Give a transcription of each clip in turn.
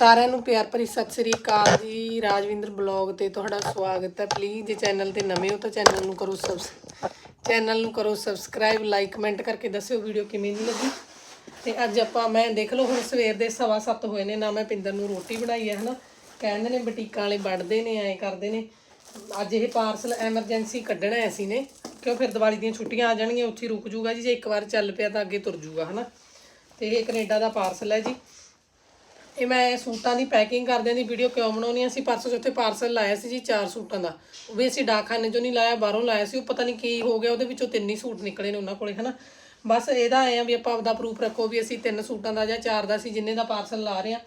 ਸਾਰਿਆਂ ਨੂੰ ਪਿਆਰ ਭਰੀ ਸਤਿ ਸ੍ਰੀ ਅਕਾਲ ਜੀ। ਰਾਜਵਿੰਦਰ ਬਲੌਗ ਤੇ ਤੁਹਾਡਾ ਸਵਾਗਤ ਹੈ। ਪਲੀਜ਼ ਜੇ ਚੈਨਲ ਤੇ ਨਵੇਂ ਹੋ ਤਾਂ ਚੈਨਲ ਨੂੰ ਕਰੋ ਸਬਸ ਚੈਨਲ ਨੂੰ ਕਰੋ ਸਬਸਕ੍ਰਾਈਬ ਲਾਈਕ ਕਮੈਂਟ ਕਰਕੇ ਦੱਸਿਓ ਵੀਡੀਓ ਕਿਵੇਂ ਦੀ ਲੱਗੀ। ਤੇ ਅੱਜ ਆਪਾਂ ਮੈਂ ਦੇਖ ਲਓ ਹੁਣ ਸਵੇਰ ਦੇ ਸਵਾ ਸੱਤ ਹੋਏ ਨੇ, ਨਾ ਮੈਂ ਪਿੰਦਰ ਨੂੰ ਰੋਟੀ ਬਣਾਈ ਹੈ, ਹਨਾ। ਕਹਿੰਦੇ ਨੇ ਬਟੀਕਾਂ ਵਾਲੇ ਵੜਦੇ ਨੇ, ਐਂ ਕਰਦੇ ਨੇ। ਅੱਜ ਇਹ ਪਾਰਸਲ ਐਮਰਜੈਂਸੀ ਕੱਢਣਾ ਹੈ ਅਸੀਂ ਨੇ, ਕਿਉਂ ਫਿਰ ਦੀਵਾਲੀ ਦੀਆਂ ਛੁੱਟੀਆਂ ਆ ਜਾਣਗੀਆਂ, ਉੱਥੇ ਹੀ ਰੁਕ ਜੂਗਾ ਜੀ, ਜੇ ਇੱਕ ਵਾਰ ਚੱਲ ਪਿਆ ਤਾਂ ਅੱਗੇ ਤੁਰ ਜੂਗਾ, ਹਨਾ। ਤੇ ਇਹ ਕੈਨੇਡਾ ਦਾ ਪਾਰਸਲ ਹੈ ਜੀ। ਇਹ ਮੈਂ ਸੂਟਾਂ ਦੀ ਪੈਕਿੰਗ ਕਰਦਿਆਂ ਦੀ ਵੀਡੀਓ ਕਿਉਂ ਬਣਾਉਣੀ ਆ? ਅਸੀਂ ਪਰਸੋਂ ਜਿੱਥੇ ਪਾਰਸਲ ਲਾਇਆ ਸੀ ਜੀ, ਚਾਰ ਸੂਟਾਂ ਦਾ। ਉਹ ਵੀ ਅਸੀਂ ਡਾਕਖਾਨੇ ਚੋਂ ਨਹੀਂ ਲਾਇਆ, ਬਾਹਰੋਂ ਲਾਇਆ ਸੀ। ਉਹ ਪਤਾ ਨਹੀਂ ਕੀ ਹੋ ਗਿਆ, ਉਹਦੇ ਵਿੱਚੋਂ ਤਿੰਨ ਹੀ ਸੂਟ ਨਿਕਲੇ ਨੇ ਉਹਨਾਂ ਕੋਲੇ, ਹਨਾ? ਬਸ ਇਹਦਾ ਆਏ ਆ ਵੀ ਆਪਾਂ ਆਪਦਾ ਪ੍ਰੂਫ ਰੱਖੋ ਵੀ ਅਸੀਂ ਤਿੰਨ ਸੂਟਾਂ ਦਾ ਜਾਂ ਚਾਰ ਦਾ ਸੀ ਜਿੰਨੇ ਦਾ ਪਾਰਸਲ ਲਾ ਰਹੇ ਆ।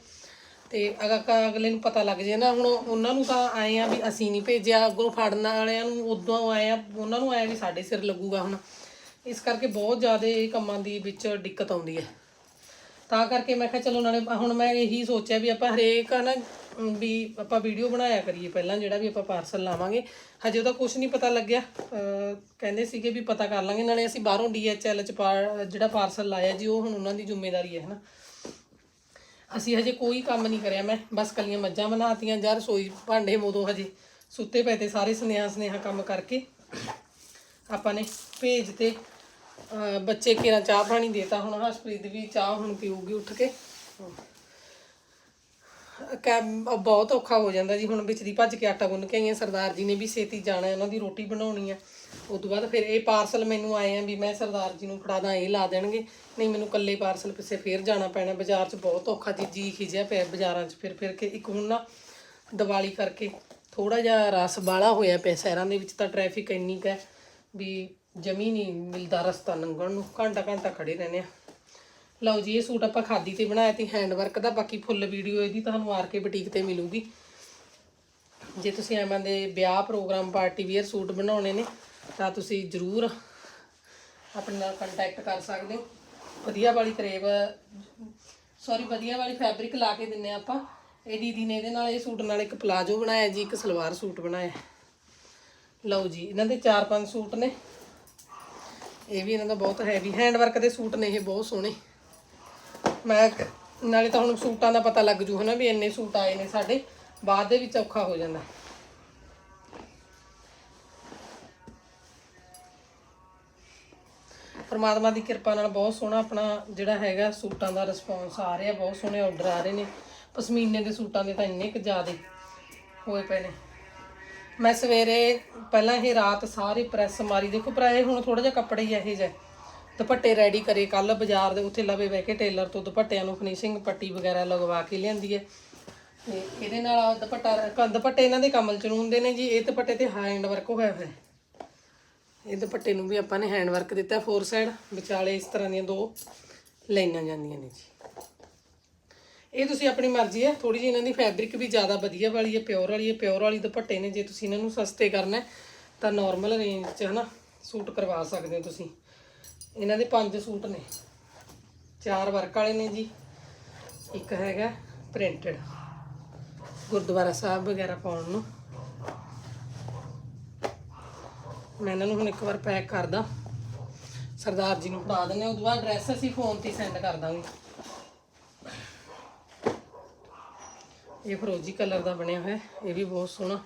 ਤੇ ਅਗਰ ਅਗਲੇ ਨੂੰ ਪਤਾ ਲੱਗ ਜੇ ਨਾ, ਹੁਣ ਉਹਨਾਂ ਨੂੰ ਤਾਂ ਆਏ ਆ ਵੀ ਅਸੀਂ ਨਹੀਂ ਭੇਜਿਆ, ਅੱਗੋਂ ਫੜਨ ਵਾਲਿਆਂ ਨੂੰ ਉਦੋਂ ਆਏ ਆ, ਉਹਨਾਂ ਨੂੰ ਆਇਆ ਵੀ ਸਾਡੇ ਸਿਰ ਲੱਗੂਗਾ ਹੁਣ ਇਸ ਕਰਕੇ ਬਹੁਤ ਜ਼ਿਆਦਾ ਇਹ ਕੰਮਾਂ ਦੀ ਵਿੱਚ ਦਿੱਕਤ ਆਉਂਦੀ ਹੈ। ਤਾਂ ਕਰਕੇ ਮੈਂ ਕਿਹਾ ਚਲੋ ਨਾਲੇ ਹੁਣ ਮੈਂ ਇਹੀ ਸੋਚਿਆ ਵੀ ਆਪਾਂ ਹਰੇਕ ਨਾ ਵੀ ਆਪਾਂ ਵੀਡੀਓ ਬਣਾਇਆ ਕਰੀਏ ਪਹਿਲਾਂ ਜਿਹੜਾ ਵੀ ਆਪਾਂ ਪਾਰਸਲ ਲਾਵਾਂਗੇ। ਹਜੇ ਉਹਦਾ ਕੁਝ ਨਹੀਂ ਪਤਾ ਲੱਗਿਆ। ਕਹਿੰਦੇ ਸੀਗੇ ਵੀ ਪਤਾ ਕਰ ਲਾਂਗੇ। ਨਾਲੇ ਅਸੀਂ ਬਾਹਰੋਂ DHL ਚ ਪਾ- ਜਿਹੜਾ ਪਾਰਸਲ ਲਾਇਆ ਜੀ, ਉਹ ਹੁਣ ਉਹਨਾਂ ਦੀ ਜ਼ਿੰਮੇਵਾਰੀ ਹੈ ਹਨਾ ਅਸੀਂ ਹਜੇ ਕੋਈ ਕੰਮ ਨਹੀਂ ਕਰਿਆ ਮੈਂ। ਬਸ ਕੱਲੀਆਂ ਮੱਝਾਂ ਬਣਾਤੀਆਂ, ਜਾਂ ਰਸੋਈ ਭਾਂਡੇ ਮੋਦੋਂ ਹਜੇ ਸੁੱਤੇ ਪਏ ਤੇ ਸਾਰੇ ਸੁਨੇਹਾ ਸੁਨੇਹਾ ਕੰਮ ਕਰਕੇ ਆਪਾਂ ਨੇ ਭੇਜ ਤੇ ਬੱਚੇ ਕਿਰਾਂ ਚਾਹ ਪਾਣੀ ਦੇਤਾ ਹੁਣ, ਹਰਸ਼ਪ੍ਰੀਤ ਵੀ ਚਾਹ ਹੁਣ ਪੀਊਗੀ ਉੱਠ ਕੇ। ਕੈ ਬਹੁਤ ਔਖਾ ਹੋ ਜਾਂਦਾ ਜੀ, ਹੁਣ ਵਿੱਚ ਦੀ ਭੱਜ ਕੇ ਆਟਾ ਗੁੰਨ ਕੇ ਆਈਆਂ, ਸਰਦਾਰ ਜੀ ਨੇ ਵੀ ਛੇਤੀ ਜਾਣਾ, ਉਹਨਾਂ ਦੀ ਰੋਟੀ ਬਣਾਉਣੀ ਆ। ਉਸ ਤੋਂ ਬਾਅਦ ਫਿਰ ਇਹ ਪਾਰਸਲ ਮੈਨੂੰ ਆਏ ਆ ਵੀ ਮੈਂ ਸਰਦਾਰ ਜੀ ਨੂੰ ਫੜਾ ਦਾਂ, ਇਹ ਲਾ ਦੇਣਗੇ। ਨਹੀਂ, ਮੈਨੂੰ ਇਕੱਲੇ ਪਾਰਸਲ ਪਿੱਛੇ ਫੇਰ ਜਾਣਾ ਪੈਣਾ, ਬਾਜ਼ਾਰ 'ਚ ਬਹੁਤ ਔਖਾ ਜੀ ਜੀ ਖਿਜਿਆ ਪਿਆ ਬਾਜ਼ਾਰਾਂ 'ਚ। ਫਿਰ ਫਿਰ ਕੇ ਇੱਕ ਹੁਣ ਨਾ ਦੀਵਾਲੀ ਕਰਕੇ ਥੋੜਾ ਜਿਹਾ ਰਸ ਬਾਲਾ ਹੋਇਆ ਪਿਆ, ਸ਼ਹਿਰਾਂ ਦੇ ਵਿੱਚ ਤਾਂ ਟ੍ਰੈਫਿਕ ਇੰਨੀ ਕੁ ਹੈ ਵੀ ਜਮੀ ਨਹੀਂ ਮਿਲਦਾ ਰਸਤਾ ਲੰਘਣ ਨੂੰ। ਘੰਟਾ ਘੰਟਾ ਖੜੇ ਰਹਿੰਦੇ ਆ। ਲਓ ਜੀ, ਇਹ ਸੂਟ ਆਪਾਂ ਖਾਦੀ ਤੇ ਬਣਾਇਆ ਤੇ ਹੈਂਡ ਵਰਕ ਦਾ, ਬਾਕੀ ਫੁੱਲ ਵੀਡੀਓ ਇਹਦੀ ਤੁਹਾਨੂੰ ਆਰ ਕੇ ਬੁਟੀਕ ਤੇ ਮਿਲੂਗੀ। ਜੇ ਤੁਸੀਂ ਐਵੇਂ ਦੇ ਵਿਆਹ ਪ੍ਰੋਗਰਾਮ ਪਾਰਟੀ ਵੀਅਰ ਸੂਟ ਬਣਾਉਣੇ ਨੇ, ਤਾਂ ਤੁਸੀਂ ਜ਼ਰੂਰ ਆਪਣੇ ਨਾਲ ਕੰਟੈਕਟ ਕਰ ਸਕਦੇ ਹੋ। ਵਧੀਆ ਵਾਲੀ ਕਰੇਬ ਸੌਰੀ ਵਧੀਆ ਵਾਲੀ ਫੈਬਰਿਕ ਲਾ ਕੇ ਦਿੰਨੇ ਆ ਆਪਾਂ। ਇਹ ਦੀਦੀ ਨੇ ਇਹਦੇ ਨਾਲ ਇਹ ਸੂਟ ਨਾਲ ਇੱਕ ਪਲਾਜੋ ਬਣਾਇਆ ਜੀ, ਇੱਕ ਸਲਵਾਰ ਸੂਟ ਬਣਾਇਆ। ਲਓ ਜੀ, ਇਹਨਾਂ ਦੇ 4-5 ਸੂਟ ਨੇ। ਇਹ ਵੀ ਇਹਨਾਂ ਦਾ ਬਹੁਤ ਹੈਵੀ ਹੈਂਡ ਵਰਕ ਦੇ ਸੂਟ ਨੇ ਇਹ, ਬਹੁਤ ਸੋਹਣੇ। ਮੈਂ ਨਾਲੇ ਤਾਂ ਹੁਣ ਸੂਟਾਂ ਦਾ ਪਤਾ ਲੱਗ ਜੂ ਹਨਾ ਵੀ ਇੰਨੇ ਸੂਟ ਆਏ ਨੇ ਸਾਡੇ। ਬਾਅਦ ਦੇ ਵਿੱਚ ਔਖਾ ਹੋ ਜਾਂਦਾ। ਪਰਮਾਤਮਾ ਦੀ ਕਿਰਪਾ ਨਾਲ ਬਹੁਤ ਸੋਹਣਾ ਆਪਣਾ ਜਿਹੜਾ ਹੈਗਾ ਸੂਟਾਂ ਦਾ ਰਿਸਪੌਂਸ ਆ ਰਿਹਾ। ਬਹੁਤ ਸੋਹਣੇ ਆਰਡਰ ਆ ਰਹੇ ਨੇ। ਪਸ਼ਮੀਨੇ ਦੇ ਸੂਟਾਂ ਦੇ ਤਾਂ ਇੰਨੇ ਕੁ ਜ਼ਿਆਦੇ ਹੋਏ ਪਏ ਨੇ। ਮੈਂ ਸਵੇਰੇ ਪਹਿਲਾਂ ਇਹ ਰਾਤ ਸਾਰੀ ਪ੍ਰੈਸ ਮਾਰੀ। ਦੇਖੋ ਪਰ ਇਹ ਹੁਣ ਥੋੜਾ ਜਿਹਾ ਕੱਪੜੇ ਹੀ ਇਹੋ ਜਿਹਾ। ਦੁਪੱਟੇ ਰੈਡੀ ਕਰੇ ਕੱਲ ਬਾਜ਼ਾਰ ਦੇ ਉੱਥੇ ਲਵੇ ਬਹਿ ਕੇ ਟੇਲਰ ਤੋਂ ਦੁਪੱਟਿਆਂ ਨੂੰ ਫਿਨਿਸ਼ਿੰਗ ਪੱਟੀ ਵਗੈਰਾ ਲਗਵਾ ਕੇ ਲਿਆਂਦੀ ਹੈ। ਤੇ ਇਹਦੇ ਨਾਲ ਦੁਪੱਟਾ ਦੁਪੱਟੇ ਇਹਨਾਂ ਦੇ ਕਮਲ ਚ ਨੂੰ ਹੁੰਦੇ ਨੇ ਜੀ। ਇਹ ਦੁਪੱਟੇ ਤੇ ਹੈਂਡ ਵਰਕ ਹੋਇਆ ਹੋਇਆ ਇਹ ਦੁਪੱਟੇ ਨੂੰ ਵੀ ਆਪਾਂ ਨੇ ਹੈਂਡ ਵਰਕ ਦਿੱਤਾ ਫੋਰ ਸਾਈਡ ਵਿਚਾਲੇ ਇਸ ਤਰ੍ਹਾਂ ਦੀਆਂ ਦੋ ਲਾਈਨਾਂ ਜਾਂਦੀਆਂ ਨੇ ਜੀ। ਇਹ ਤੁਸੀਂ ਆਪਣੀ ਮਰਜ਼ੀ ਹੈ ਥੋੜੀ ਜਿਹੀ ਇਹਨਾਂ ਦੀ ਫੈਬਰਿਕ ਵੀ ਜ਼ਿਆਦਾ ਵਧੀਆ ਵਾਲੀ ਹੈ ਪਿਓਰ ਵਾਲੀ ਹੈ ਪਿਓਰ ਵਾਲੀ ਦੁਪੱਟੇ ਨੇ, ਜੇ ਤੁਸੀਂ ਇਹਨਾਂ ਨੂੰ ਸਸਤੇ ਕਰਨਾ ਤਾਂ ਨਾਰਮਲ ਰੇਂਜ 'ਚ ਹਨਾ ਸੂਟ ਕਰਵਾ ਸਕਦੇ ਹੋ ਤੁਸੀਂ। ਇਹਨਾਂ ਦੇ ਪੰਜ ਸੂਟ ਨੇ। ਚਾਰ ਵਰਕ ਵਾਲੇ ਨੇ ਜੀ। ਇੱਕ ਹੈਗਾ ਪ੍ਰਿੰਟਡ ਗੁਰਦੁਆਰਾ ਸਾਹਿਬ ਵਗੈਰਾ ਪਾਉਣ ਨੂੰ। ਮੈਂ ਇਹਨਾਂ ਨੂੰ ਹੁਣ ਇੱਕ ਵਾਰ ਪੈਕ ਕਰਦਾ। ਸਰਦਾਰ ਜੀ ਨੂੰ ਫੜਾ ਦਿੰਦੇ ਹਾਂ ਉਦੋਂ ਬਾਅਦ ਐਡਰੈਸ ਅਸੀਂ ਫੋਨ ਤੇ ਸੈਂਡ ਕਰ ਦਾਂਗੇ। ਇਹ ਫਰੋਜੀ ਕਲਰ ਦਾ ਬਣਿਆ ਹੋਇਆ, ਇਹ ਵੀ ਬਹੁਤ ਸੋਹਣਾ।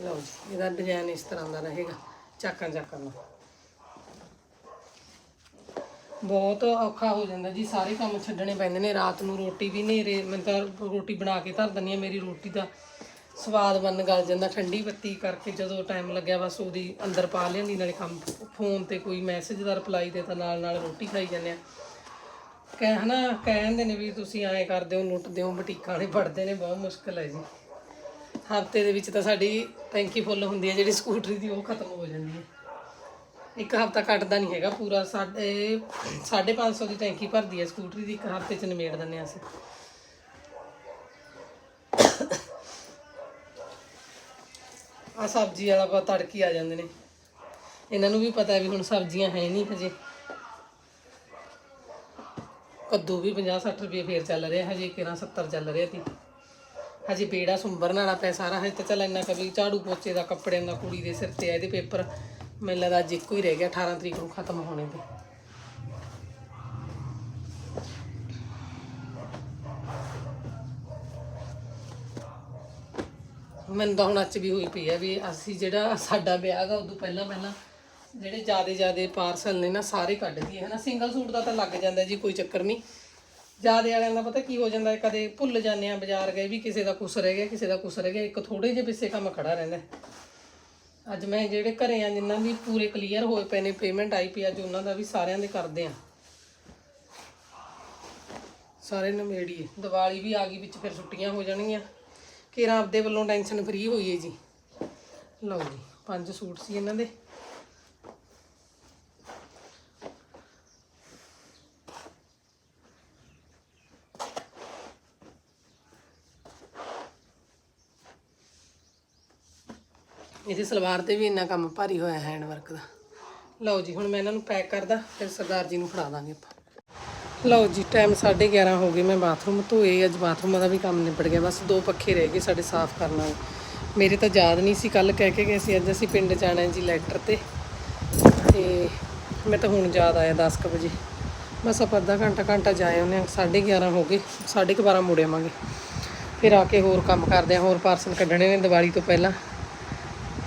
ਲਓ ਜੀ, ਇਹਦਾ ਡਿਜ਼ਾਈਨ ਇਸ ਤਰ੍ਹਾਂ ਦਾ ਰਹੇਗਾ, ਚਾਕਾਂ ਚਾਕਾਂ ਨਾਲ ਬਹੁਤ ਔਖਾ ਹੋ ਜਾਂਦਾ ਜੀ, ਸਾਰੇ ਕੰਮ ਛੱਡਣੇ ਪੈਂਦੇ ਨੇ, ਰਾਤ ਨੂੰ ਰੋਟੀ ਵੀ ਨੇਰੇ, ਮੈਂ ਤਾਂ ਰੋਟੀ ਬਣਾ ਕੇ ਧਰ ਦਿੰਦੀ ਹਾਂ, ਮੇਰੀ ਰੋਟੀ ਦਾ ਸਵਾਦ ਬਣ ਗਲ ਜਾਂਦਾ, ਠੰਡੀ ਬੱਤੀ ਕਰਕੇ ਜਦੋਂ ਟਾਈਮ ਲੱਗਿਆ, ਬਸ ਉਹਦੀ ਅੰਦਰ ਪਾ ਲਿਆਂਦੀ, ਨਾਲੇ ਕੰਮ, ਫੋਨ ਤੇ ਕੋਈ ਮੈਸੇਜ ਦਾ ਰਿਪਲਾਈ ਦੇ ਤਾਂ ਨਾਲ ਨਾਲ ਰੋਟੀ ਖਾਈ ਜਾਂਦੇ ਆ ਕਹਿ ਹਨਾ ਕਹਿੰਦੇ ਨੇ ਵੀ ਤੁਸੀਂ ਐਂ ਕਰਦੇ ਹੋ, ਲੁੱਟਦੇ ਹੋ, ਬਟੀਕਾਂ ਨੇ ਫੜਦੇ ਨੇ, ਬਹੁਤ ਮੁਸ਼ਕਲ ਹੈ ਜੀ। ਹਫ਼ਤੇ ਦੇ ਵਿੱਚ ਤਾਂ ਸਾਡੀ ਟੈਂਕੀ ਫੁੱਲ ਹੁੰਦੀ ਹੈ, ਜਿਹੜੀ ਸਕੂਟਰੀ ਦੀ, ਉਹ ਖਤਮ ਹੋ ਜਾਂਦੀ ਹੈ। ਇੱਕ ਹਫਤਾ ਕੱਟਦਾ ਨਹੀਂ ਹੈਗਾ ਪੂਰਾ, ਸਾਡੇ 550 ਦੀ ਟੈਂਕੀ ਭਰਦੀ ਹੈ ਸਕੂਟਰੀ ਦੀ, ਇੱਕ ਹਫ਼ਤੇ ਚ ਨਿਮੇੜ ਦਿੰਦੇ ਹਾਂ ਅਸੀਂ। ਆ ਸਬਜ਼ੀ ਵਾਲਾ ਬਹੁਤ ਤੜਕੀ ਆ ਜਾਂਦੇ ਨੇ। ਇਹਨਾਂ ਨੂੰ ਵੀ ਪਤਾ ਵੀ ਹੁਣ ਸਬਜ਼ੀਆਂ ਹੈ ਨਹੀਂ ਹਜੇ। ਕੱਦੂ ਵੀ 50-60 ਰੁਪਏ ਫੇਰ ਚੱਲ ਰਿਹਾ, ਹਜੇ 11-70 ਚੱਲ ਰਿਹਾ ਸੀ। ਹਜੇ ਪੇੜਾ ਸੁੰਬਰ ਨਾਲਾ ਪੈ ਸਾਰਾ, ਹਜੇ ਤਾਂ ਚੱਲ ਇੰਨਾ ਕਵੀ ਝਾੜੂ ਪੋਚੇ ਦਾ, ਕੱਪੜਿਆਂ ਦਾ, ਕੁੜੀ ਦੇ ਸਿਰ ਤੇ ਇਹਦੇ ਪੇਪਰ। ਮੈਨੂੰ ਲੱਗਦਾ ਅੱਜ ਇੱਕੋ ਹੀ ਰਹਿ ਗਿਆ 18 ਤਰੀਕ ਨੂੰ ਖਤਮ ਹੋਣੇ ਤੇ। ਮੈਨੂੰ ਤਾਂ ਹੁਣ ਅੱਜ ਵੀ ਹੋਈ ਪਈ ਆ ਵੀ ਅਸੀਂ ਜਿਹੜਾ ਸਾਡਾ ਵਿਆਹ ਹੈਗਾ ਉਦੋਂ ਪਹਿਲਾਂ ਪਹਿਲਾਂ ਜਿਹੜੇ ਜਿਆਦੇ ਜਿਆਦੇ ਪਾਰਸਲ ਨੇ ਨਾ ਸਾਰੇ ਕੱਢ ਦਈਏ, ਹਨਾ? ਸਿੰਗਲ ਸੂਟ ਦਾ ਤਾਂ ਲੱਗ ਜਾਂਦਾ ਜੀ, ਕੋਈ ਚੱਕਰ ਨਹੀਂ। ਜਿਆਦੇ ਵਾਲਿਆਂ ਦਾ ਪਤਾ ਕੀ ਹੋ ਜਾਂਦਾ, ਕਦੇ ਭੁੱਲ ਜਾਂਦੇ ਆ ਬਾਜ਼ਾਰ ਗਏ ਵੀ ਕਿਸੇ ਦਾ ਕੁਛ ਰਹਿ ਗਿਆ, ਕਿਸੇ ਦਾ ਕੁਛ ਰਹਿ ਗਿਆ, ਇੱਕ ਥੋੜੇ ਜਿਹੇ ਪਿੱਛੇ ਕੰਮ ਖੜਾ ਰਹਿੰਦਾ ਅੱਜ ਮੈਂ ਜਿਹੜੇ ਘਰੇ ਆ, ਜਿੰਨਾਂ ਦੀ ਪੂਰੇ ਕਲੀਅਰ ਹੋਏ ਪਏ ਨੇ ਪੇਮੈਂਟ ਆਈ ਪਈ, ਅੱਜ ਉਹਨਾਂ ਦਾ ਵੀ ਸਾਰਿਆਂ ਦੇ ਕਰਦੇ ਆ ਸਾਰੇ ਨਮੇੜੀਏ, ਦੀਵਾਲੀ ਵੀ ਆ ਗਈ, ਵਿੱਚ ਫਿਰ ਛੁੱਟੀਆਂ ਹੋ ਜਾਣਗੀਆਂ। ਕਿਰਾਂ ਆਪਦੇ ਵੱਲੋਂ ਟੈਨਸ਼ਨ ਫਰੀ ਹੋਈ ਹੈ ਜੀ। ਲਓ ਜੀ, ਪੰਜ ਸੂਟ ਸੀ ਇਹਨਾਂ ਦੇ। ਇਹਦੇ ਸਲਵਾਰ ਤੇ ਵੀ ਇੰਨਾ ਕੰਮ ਭਾਰੀ ਹੋਇਆ ਹੈਂਡ ਵਰਕ ਦਾ। ਲਓ ਜੀ, ਹੁਣ ਮੈਂ ਇਹਨਾਂ ਨੂੰ ਪੈਕ ਕਰਦਾ, ਫਿਰ ਸਰਦਾਰ ਜੀ ਨੂੰ ਫੜਾ ਦਾਂਗੇ ਆਪਾਂ। ਲਓ ਜੀ ਟਾਈਮ 11:30 ਹੋ ਗਏ, ਮੈਂ ਬਾਥਰੂਮ ਧੋਏ, ਅੱਜ ਬਾਥਰੂਮ ਦਾ ਵੀ ਕੰਮ ਨਿਬੜ ਗਿਆ। ਬਸ ਦੋ ਪੱਖੇ ਰਹਿ ਗਏ ਸਾਡੇ ਸਾਫ਼ ਕਰਨ ਵਾਲੇ। ਮੇਰੇ ਤਾਂ ਯਾਦ ਨਹੀਂ ਸੀ ਕੱਲ ਕਹਿ ਕੇ ਗਏ ਸੀ, ਅੱਜ ਅਸੀਂ ਪਿੰਡ ਜਾਣਾ ਹੈ ਜੀ ਲੈਟਰ ਤੇ। ਤੇ ਮੈਂ ਤਾਂ ਹੁਣ ਯਾਦ ਆਇਆ 10 ਕੁ ਵਜੇ। ਬਸ ਆਪਾਂ ਅੱਧਾ ਘੰਟਾ ਘੰਟਾ ਜਾਏ ਉਹਨੇ 11:30 ਹੋ ਗਏ 12:30 ਮੁੜ ਆਵਾਂਗੇ। ਫਿਰ ਆ ਕੇ ਹੋਰ ਕੰਮ ਕਰਦੇ ਆ, ਹੋਰ ਪਾਰਸਲ ਕੱਢਣੇ ਨੇ ਦੀਵਾਲੀ ਤੋਂ ਪਹਿਲਾਂ।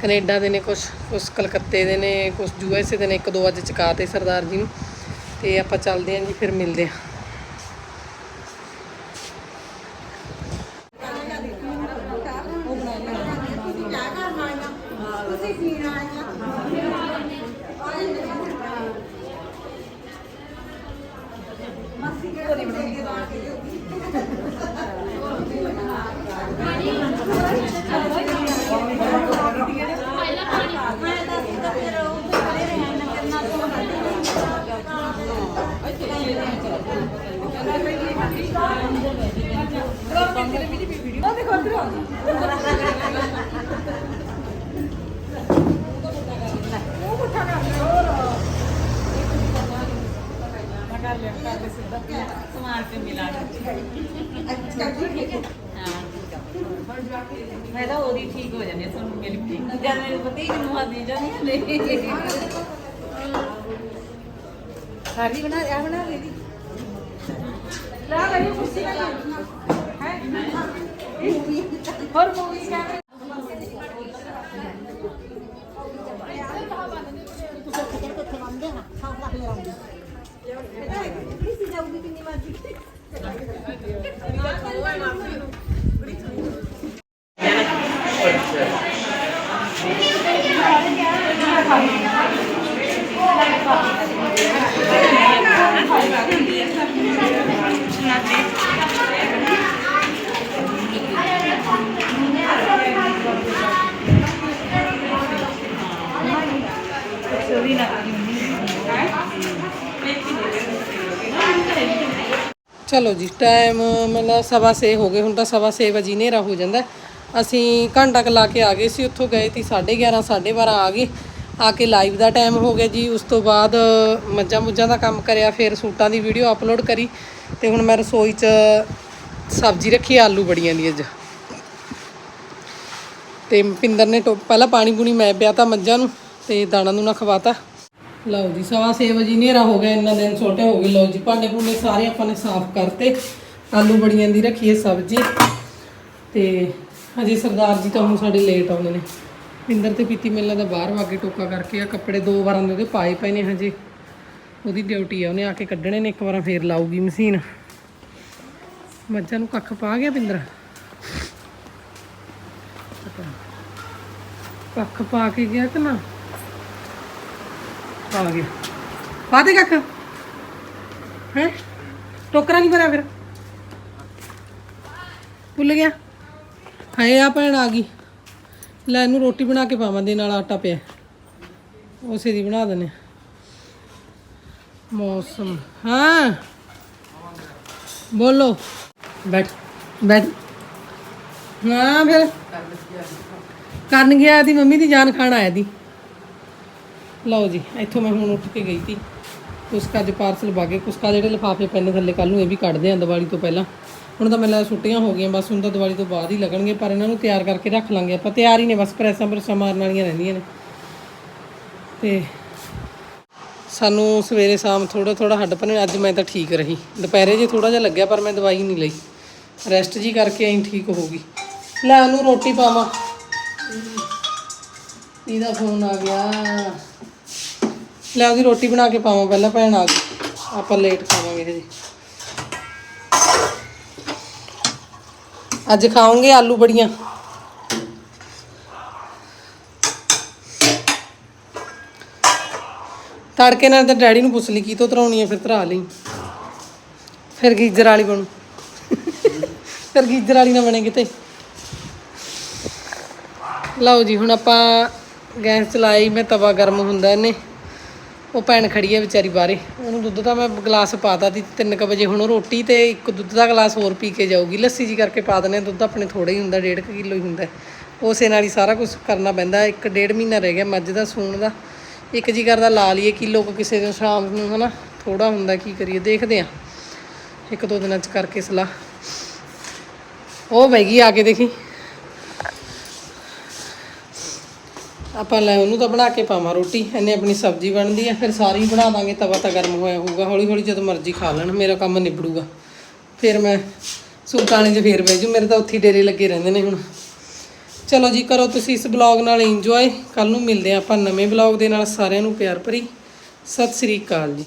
ਕੈਨੇਡਾ ਦੇ ਨੇ ਕੁਝ ਕੁਝ ਕਲਕੱਤੇ ਦੇ ਨੇ ਕੁਝ ਏ ਦੇ ਨੇ, ਇੱਕ ਦੋ ਅੱਜ ਚਕਾਤੇ ਸਰਦਾਰ ਜੀ ਨੂੰ, ਤੇ ਆਪਾਂ ਚੱਲਦੇ ਆਂ ਜੀ, ਫਿਰ ਮਿਲਦੇ ਆਂ। ਮੈਂ ਤਾਂ ਉਹਦੀ ਠੀਕ ਹੋ ਆ ਤੁਹਾਨੂੰ ਮਿਲ ਕੇ। ਜਦ ਮੇਰੇ ਪਤੀ ਨੂੰ ਆ ਦੇ ਜਾਂਦੀ ਨੇ ਸਾਰੀ ਬਣਾ ਆ ਬਣਾ ਦੇ ਦੀ। ਲਾ ਲੈ ਕੁਰਸੀ। ਲਾ ਹੈ। ਹੋਰ ਮੂਵੀ ਕੈਮਰੇ ਚਲੋ ਜੀ ਟਾਈਮ ਮਤਲਬ ਸਵਾ ਛੇ ਹੋ ਗਏ, ਹੁਣ ਤਾਂ ਸਵਾ ਛੇ ਵਜੇ ਹਨੇਰਾ ਹੋ ਜਾਂਦਾ। ਅਸੀਂ ਘੰਟਾ ਕੁ ਲਾ ਕੇ ਆ ਗਏ ਸੀ, ਉੱਥੋਂ ਗਏ ਸੀ 11:30 12:30 ਆ ਗਏ। ਆ ਕੇ ਲਾਈਵ ਦਾ ਟਾਈਮ ਹੋ ਗਿਆ ਜੀ, ਉਸ ਤੋਂ ਬਾਅਦ ਮੱਝਾਂ ਮੁੱਝਾਂ ਦਾ ਕੰਮ ਕਰਿਆ, ਫਿਰ ਸੂਟਾਂ ਦੀ ਵੀਡੀਓ ਅਪਲੋਡ ਕਰੀ ਤੇ ਹੁਣ ਮੈਂ ਰਸੋਈ 'ਚ ਸਬਜ਼ੀ ਰੱਖੀ, ਆਲੂ ਬੜੀਆਂ ਦੀ ਅੱਜ ਤੇ ਪਿੰਦਰ ਨੇ ਟੋ- ਪਹਿਲਾਂ ਪਾਣੀ ਪੂਣੀ ਮੈਂ ਪਿਆ ਤਾਂ ਮੱਝਾਂ ਨੂੰ ਤੇ ਦਾਣਾ ਨੂੰ ਨਾ ਖਵਾਤਾ। ਲਓ ਜੀ, ਸਵਾ ਛੇ ਵਜੇ ਹਨੇਰਾ ਹੋ ਗਿਆ, ਇੰਨਾ ਦਿਨ ਛੋਟੇ ਹੋ ਗਏ। ਲਓ ਜੀ, ਭਾਂਡੇ ਭੂੰਡੇ ਸਾਰੇ ਆਪਾਂ ਨੇ ਸਾਫ਼ ਕਰਤੇ, ਆਲੂ ਬੜੀਆਂ ਦੀ ਰੱਖੀਏ ਸਬਜ਼ੀ। ਤੇ ਹਜੇ ਸਰਦਾਰ ਜੀ ਤਾਂ ਹੁਣ ਸਾਡੇ ਲੇਟ ਆਉਂਦੇ ਨੇ। ਪਿੰਦਰ ਤੇ ਪੀਤੀ ਮੇਲਾ ਦਾ ਬਾਹਰ ਵਾਗੇ ਟੋਕਾ ਕਰਕੇ ਆ, ਕੱਪੜੇ ਦੋ ਵਾਰਾਂ ਦੇ ਉਹਦੇ ਪਾਏ ਪਏ ਨੇ ਹਜੇ। ਉਹਦੀ ਡਿਊਟੀ ਆ, ਉਹਨੇ ਆ ਕੇ ਕੱਢਣੇ ਨੇ, ਇੱਕ ਵਾਰ ਫੇਰ ਲਾਊਗੀ ਮਸ਼ੀਨ। ਮੱਝਾਂ ਨੂੰ ਕੱਖ ਪਾ ਗਿਆ ਪਿੰਦਰ? ਕੱਖ ਪਾ ਕੇ ਗਿਆ ਕਿ ਨਾ? ਆ ਗਿਆ। ਪਾ ਦੇ ਕੱਖ। ਹੈ? ਟੋਕਰਾ ਨਹੀਂ ਭਰਿਆ ਫਿਰ? ਭੁੱਲ ਗਿਆ? ਹਾਏ ਆ ਭੈਣ ਆ ਗਈ। ਲੈ ਇਹਨੂੰ ਰੋਟੀ ਬਣਾ ਕੇ ਪਾਵਾਂ ਦੇ ਨਾਲ ਆਟਾ ਪਿਆ। ਉਸੇ ਦੀ ਬਣਾ ਦਨੇ ਮੌਸਮ, ਹਾਂ। ਬੋਲੋ। ਬੈਠ ਬੈਠ। ਹਾਂ, ਫਿਰ। ਕਰਨ ਗਿਆ ਦੀ ਮੰਮੀ ਦੀ, ਜਾਨ ਖਾਣ ਆਇਆ ਦੀ ਲਓ ਜੀ, ਇੱਥੋਂ ਮੈਂ ਹੁਣ ਉੱਠ ਕੇ ਗਈ ਸੀ। ਕੁਸਕਾ ਅੱਜ ਪਾਰਸਲ ਬਾਗੇ ਕੁਸਕਾ ਜਿਹੜੇ ਲਿਫਾਫੇ ਪੈਣੇ ਥੱਲੇ ਕੱਲ ਨੂੰ ਇਹ ਵੀ ਕੱਢਦੇ ਆਂ, ਦੀਵਾਲੀ ਤੋਂ ਪਹਿਲਾਂ। ਹੁਣ ਤਾਂ ਮੈਨੂੰ ਛੁੱਟੀਆਂ ਹੋ ਗਈਆਂ, ਬਸ ਹੁਣ ਤਾਂ ਦੀਵਾਲੀ ਤੋਂ ਬਾਅਦ ਹੀ ਲੱਗਣਗੇ ਪਰ ਇਹਨਾਂ ਨੂੰ ਤਿਆਰ ਕਰਕੇ ਰੱਖ ਲਾਂਗੇ ਆਪਾਂ। ਤਿਆਰ ਹੀ ਨੇ, ਬਸ ਪ੍ਰੈਸਾਂ ਪ੍ਰੈਸਾਂ ਮਾਰਨ ਵਾਲੀਆਂ ਰਹਿੰਦੀਆਂ ਨੇ। ਤੇ ਸਾਨੂੰ ਸਵੇਰੇ ਸ਼ਾਮ ਥੋੜਾ ਥੋੜਾ ਹੱਡ ਪਨੇ ਅੱਜ ਮੈਂ ਤਾਂ ਠੀਕ ਰਹੀ। ਦੁਪਹਿਰੇ ਜੇ ਥੋੜਾ ਜਿਹਾ ਲੱਗਿਆ, ਪਰ ਮੈਂ ਦਵਾਈ ਨਹੀਂ ਲਈ। ਰੈਸਟ ਜੀ ਕਰਕੇ ਐਂ ਠੀਕ ਹੋ ਗਈ। ਲੈ ਉਹਨੂੰ ਰੋਟੀ ਪਾਵਾਂ। ਇਹਦਾ ਫੋਨ ਆ ਗਿਆ। ਲੈ ਉਹਦੀ ਰੋਟੀ ਬਣਾ ਕੇ ਪਾਵਾਂ, ਪਹਿਲਾਂ ਭੈਣ ਆ ਗਈ। ਆਪਾਂ ਲੇਟ ਖਾਵਾਂਗੇ ਹਜੇ। ਅੱਜ ਖਾਓਗੇ ਆਲੂ ਬੜੀਆਂ। ਤੜਕੇ ਨਾਲ ਤਾਂ ਡੈਡੀ ਨੂੰ ਪੁੱਛ ਲਈ, ਕੀ ਤੋਂ ਧਰਾਉਣੀ ਹੈ ਫਿਰ ਧਰਾ ਲਈ। ਫਿਰ ਗੀਜ਼ਰ ਵਾਲੀ ਬਣੂ। ਫਿਰ ਗੀਜ਼ਰ ਵਾਲੀ ਨਾ ਬਣੇ ਕਿਤੇ। ਲਓ ਜੀ, ਹੁਣ ਆਪਾਂ ਗੈਸ ਚਲਾਈ, ਮੈਂ ਤਵਾ ਗਰਮ ਹੁੰਦਾ ਇਹਨੇ। ਉਹ ਭੈਣ ਖੜੀ ਹੈ ਵਿਚਾਰੀ ਬਾਹਰੇ। ਉਹਨੂੰ ਦੁੱਧ ਦਾ ਮੈਂ ਗਲਾਸ ਪਾਤਾ ਤੀ 3:00 ਵਜੇ ਹੁਣ ਉਹ ਰੋਟੀ ਤੇ ਇੱਕ ਦੁੱਧ ਦਾ ਗਲਾਸ ਹੋਰ ਪੀ ਕੇ ਜਾਊਗੀ। ਲੱਸੀ ਜੀ ਕਰਕੇ ਪਾ ਦਨੇ ਦੁੱਧ ਆਪਣੇ ਥੋੜਾ ਹੀ ਹੁੰਦਾ 1.5 ਕਿਲੋ ਹੀ ਹੁੰਦਾ। ਉਸੇ ਨਾਲ ਹੀ ਸਾਰਾ ਕੁਝ ਕਰਨਾ ਪੈਂਦਾ, ਇੱਕ ਡੇਢ ਮਹੀਨਾ ਰਹਿ ਗਿਆ ਮੱਝ ਦਾ, ਸੂਣ ਦਾ। ਇੱਕ ਜੀ ਕਰਦਾ ਲਾ ਲਈਏ ਕਿਲੋ ਕੁ ਕਿਸੇ ਦਿਨ ਸ਼ਾਮ ਨੂੰ, ਹਨਾ। ਥੋੜਾ ਹੁੰਦਾ, ਕੀ ਕਰੀਏ, ਦੇਖਦੇ ਆ ਇੱਕ ਦੋ ਦਿਨਾਂ ਚ ਕਰਕੇ ਸਲਾਹ। ਉਹ ਬੈਗੀ ਆ ਕੇ ਦੇਖੀ। ਆਪਾਂ ਲੈ ਉਹਨੂੰ ਤਾਂ ਬਣਾ ਕੇ ਪਾਵਾਂ ਰੋਟੀ, ਇਹਨੇ ਆਪਣੀ ਸਬਜ਼ੀ ਬਣਦੀ ਆ, ਫਿਰ ਸਾਰੀ ਬਣਾ ਦਾਂਗੇ, ਤਵਾ ਤਾਂ ਗਰਮ ਹੋਇਆ ਹੋਊਗਾ ਹੌਲੀ ਹੌਲੀ ਜਦੋਂ ਮਰਜ਼ੀ ਖਾ ਲੈਣ, ਮੇਰਾ ਕੰਮ ਨਿਬੜੂਗਾ। ਫਿਰ ਮੈਂ ਸੁਲਤਾਨੇ 'ਚ ਫੇਰ ਬਹਿ ਜੂ, ਮੇਰੇ ਤਾਂ ਉੱਥੇ ਹੀ ਡੇਰੇ ਲੱਗੇ ਰਹਿੰਦੇ ਨੇ ਹੁਣ। ਚਲੋ ਜੀ, ਕਰੋ ਤੁਸੀਂ ਇਸ ਬਲੌਗ ਨਾਲ ਇੰਜੋਏ ਕੱਲ ਨੂੰ ਮਿਲਦੇ ਆ ਆਪਾਂ ਨਵੇਂ ਬਲੌਗ ਦੇ ਨਾਲ, ਸਾਰਿਆਂ ਨੂੰ ਪਿਆਰ ਭਰੀ। ਸਤਿ ਸ੍ਰੀ ਅਕਾਲ ਜੀ।